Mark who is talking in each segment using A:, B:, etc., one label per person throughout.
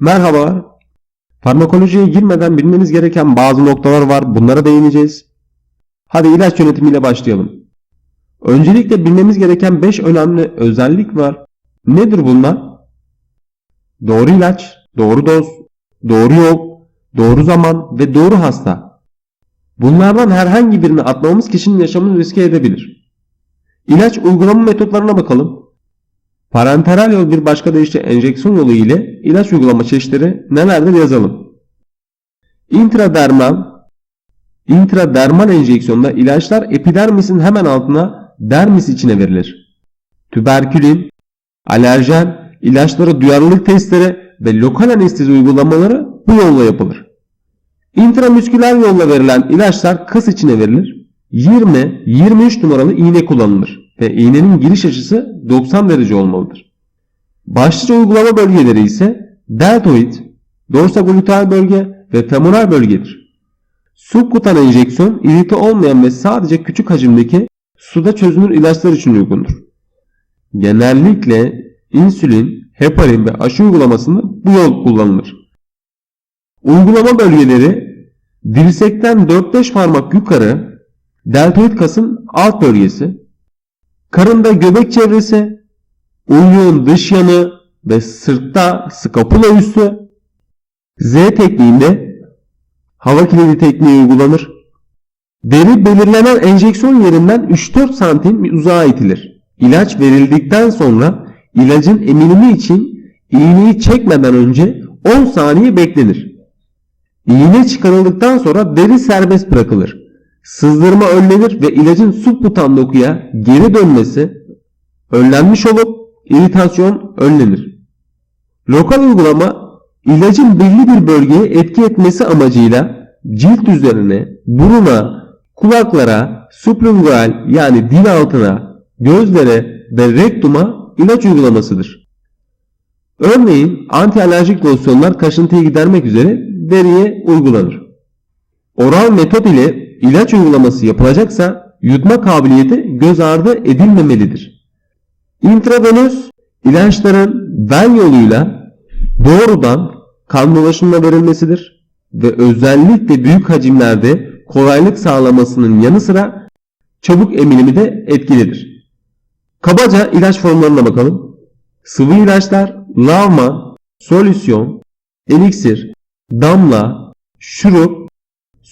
A: Merhaba. Farmakolojiye girmeden bilmeniz gereken bazı noktalar var. Bunlara değineceğiz. Hadi ilaç yönetimiyle başlayalım. Öncelikle bilmemiz gereken 5 önemli özellik var. Nedir bunlar? Doğru ilaç, doğru doz, doğru yol, doğru zaman ve doğru hasta. Bunlardan herhangi birini atlamamız kişinin yaşamını riske edebilir. İlaç uygulama metotlarına bakalım. Parenteral yol bir başka deyişle enjeksiyon yolu ile ilaç uygulama çeşitleri nelerdir yazalım. Intradermal Intradermal enjeksiyonda ilaçlar epidermisin hemen altına dermis içine verilir. Tüberkülin, alerjen, ilaçlara duyarlılık testleri ve lokal anestezi uygulamaları bu yolla yapılır. İntramüsküler yolla verilen ilaçlar kas içine verilir. 20-23 numaralı iğne kullanılır ve iğnenin giriş açısı 90 derece olmalıdır. Başlıca uygulama bölgeleri ise deltoid, dorsogluteal bölge ve femoral bölgedir. Subkutan enjeksiyon irite olmayan ve sadece küçük hacimdeki suda çözünür ilaçlar için uygundur. Genellikle insülin, heparin ve aşı uygulamasında bu yol kullanılır. Uygulama bölgeleri dirsekten 4-5 parmak yukarı deltoid kasın alt bölgesi, karında göbek çevresi, uyluğun dış yanı ve sırtta skapula üstü, Z tekniğinde hava kilidi tekniği uygulanır. Deri belirlenen enjeksiyon yerinden 3-4 santim uzağa itilir. İlaç verildikten sonra ilacın eminimi için iğneyi çekmeden önce 10 saniye beklenir. İğne çıkarıldıktan sonra deri serbest bırakılır. Sızdırma önlenir ve ilacın subkutan dokuya geri dönmesi önlenmiş olup iritasyon önlenir. Lokal uygulama ilacın belli bir bölgeye etki etmesi amacıyla cilt üzerine, buruna, kulaklara, sublingual yani dil altına, gözlere ve rektuma ilaç uygulamasıdır. Örneğin antialerjik losyonlar kaşıntıyı gidermek üzere deriye uygulanır. Oral metot ile ilaç uygulaması yapılacaksa yutma kabiliyeti göz ardı edilmemelidir. Intravenöz ilaçların ven yoluyla doğrudan kan dolaşımına verilmesidir ve özellikle büyük hacimlerde kolaylık sağlamasının yanı sıra çabuk eminimi de etkilidir. Kabaca ilaç formlarına bakalım. Sıvı ilaçlar lavma, solüsyon, eliksir, damla, şurup,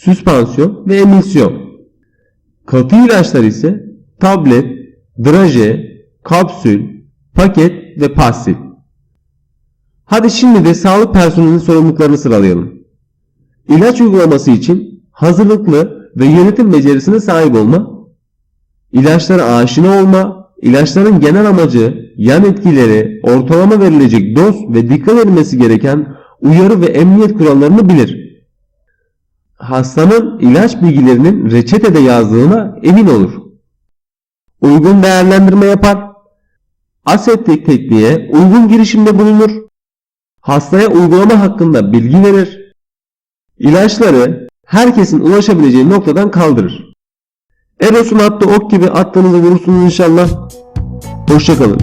A: süspansiyon ve emilsiyon. Katı ilaçlar ise tablet, draje, kapsül, paket ve pastil. Hadi şimdi de sağlık personelinin sorumluluklarını sıralayalım. İlaç uygulaması için hazırlıklı ve yönetim becerisine sahip olma, ilaçlara aşina olma, ilaçların genel amacı, yan etkileri, ortalama verilecek doz ve dikkat edilmesi gereken uyarı ve emniyet kurallarını bilir. Hastanın ilaç bilgilerinin reçetede yazdığına emin olur. Uygun değerlendirme yapar. Aseptik tekniğe uygun girişimde bulunur. Hastaya uygulama hakkında bilgi verir. İlaçları herkesin ulaşabileceği noktadan kaldırır. Eros'un attığı ok gibi attığınızı vurursunuz inşallah. Hoşçakalın.